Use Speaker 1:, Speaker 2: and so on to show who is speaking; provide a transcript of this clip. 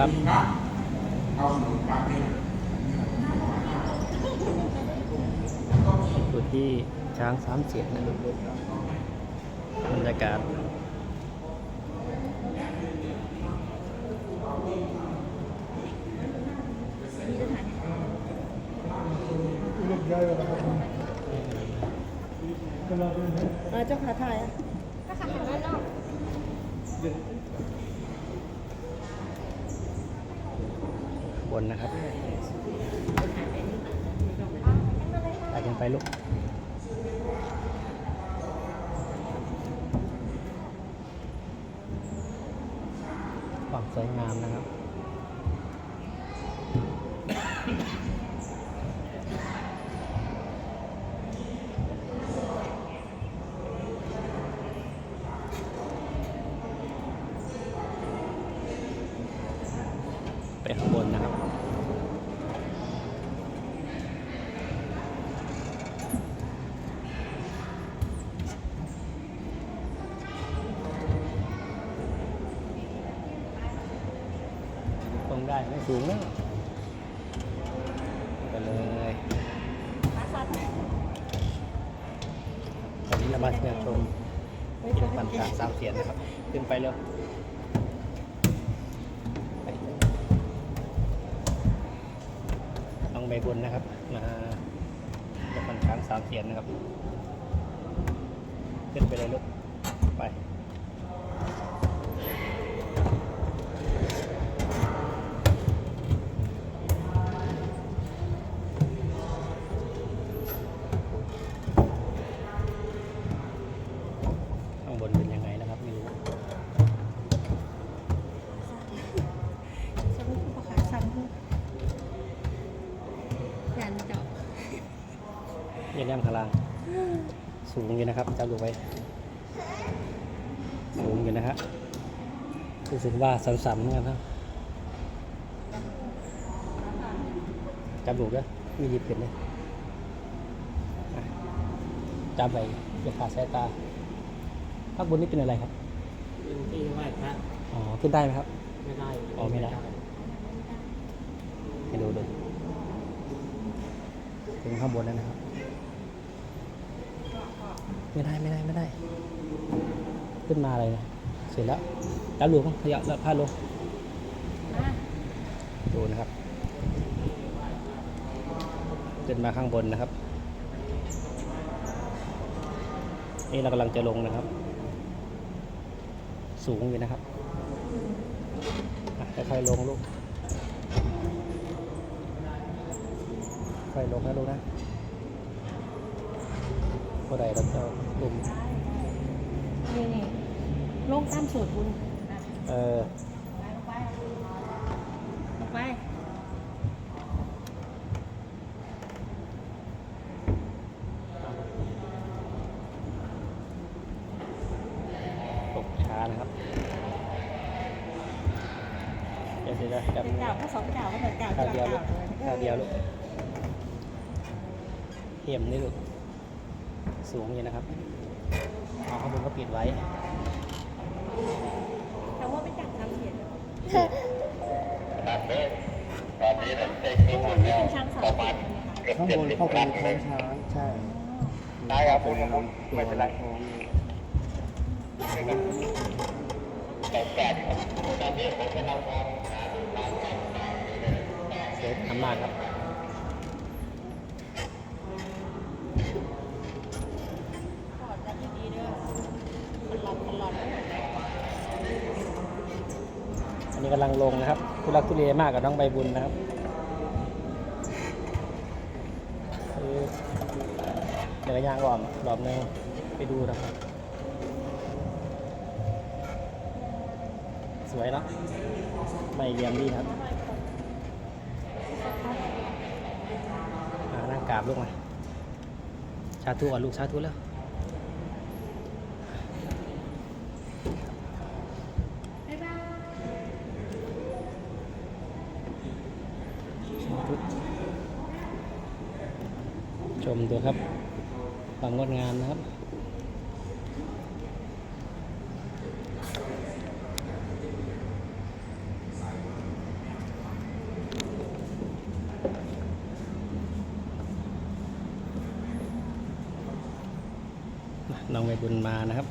Speaker 1: ครับ
Speaker 2: อ
Speaker 1: ยู่ที่ช้างสามเสียนนะครับบรรยากาศ
Speaker 3: เจ้าขาไทยอะเจ้าขาถ่ายด้านนอก
Speaker 1: บนนะครับไปกันไปลูกความสวยงามนะครับ ข้างบนนะครับตรงได้ไม่สูงนะไปเลยตอนนี้เรามาเที่ยชมกินปันกลางสามเสียนนะครับ ขึ้นไปเร็ว ต้องไปบนนะครับมาจะคันช้างสามเสียนนะครับ ขึ้นไปเลยลูกไป เยี่
Speaker 3: ย
Speaker 1: มข้างล่าง สูงอยู่นะครับจับดูไว้ สูงอยู่นะฮะรู้สึกว่าสันๆเหมือนกันนะจับดูก็มีหยิบขึ้นเลยอะจับไปอย่าขาดสายตาข้างบนนี้เป็นอะไรครับ
Speaker 4: เป็นที่ไหว้พระ
Speaker 1: อ๋อขึ้นได้ไหมครับ
Speaker 4: ไม่ได้
Speaker 1: อ๋อไม่ได้ให้ดูดูถึงข้างบนแล้วนะครับ ไม่ได้ไม่ได้ไม่ได้ ขึ้นมาอะไรนะเสร็จแล้วแล้วหลวงขยับแล้วพาดลงดูนะครับขึ้นมาข้างบนนะครับนี่เรากำลังจะลงนะครับ สูงอยู่นะครับค่อยๆลงลูกค่อยลงนะลูกนะ เมื่อใดเราจะกลุ่ม
Speaker 3: นี่นี่โลกตามสูตรบุญนะ
Speaker 1: เออ
Speaker 3: ไปลงไป
Speaker 1: ตกช้านะครับเดี๋ยวเดี๋ยวจับ
Speaker 3: เป็นเก่าก็สองเก่าก็เหมือนเก่า
Speaker 1: ข้าวเดียวลูก
Speaker 3: เก่า
Speaker 1: ข้าวเดียวลูกเทียมนี่ลูก สูงอยู่นะครับเอาข้างบนก็ปิดไว้
Speaker 3: แต่ว่าไม่จัดทำเสียงนี่เป็นช่างสามเสียงนะคะ
Speaker 2: ข้างบนเข้าไปในท้องช้างใช่ได้ครับผมไม่เป็นไร
Speaker 1: เซฟทำมากครับ
Speaker 3: ถอดจากดีๆเด้อมันหลอนมันหลอน
Speaker 1: อันนี้ กำลังลงนะครับทุลักทุเลมากกับน้องใบบุญนะครับเดี๋ยวระยางก่อนรอบนึงไปดูนะครับ สวยเนาะไม่เหลี่ยมดีครับนั่งกราบลูกมาชาทุก่อนลูกชาทุแล้ว มดูครับความงดงามนะครับลองไปบุญมานะครับ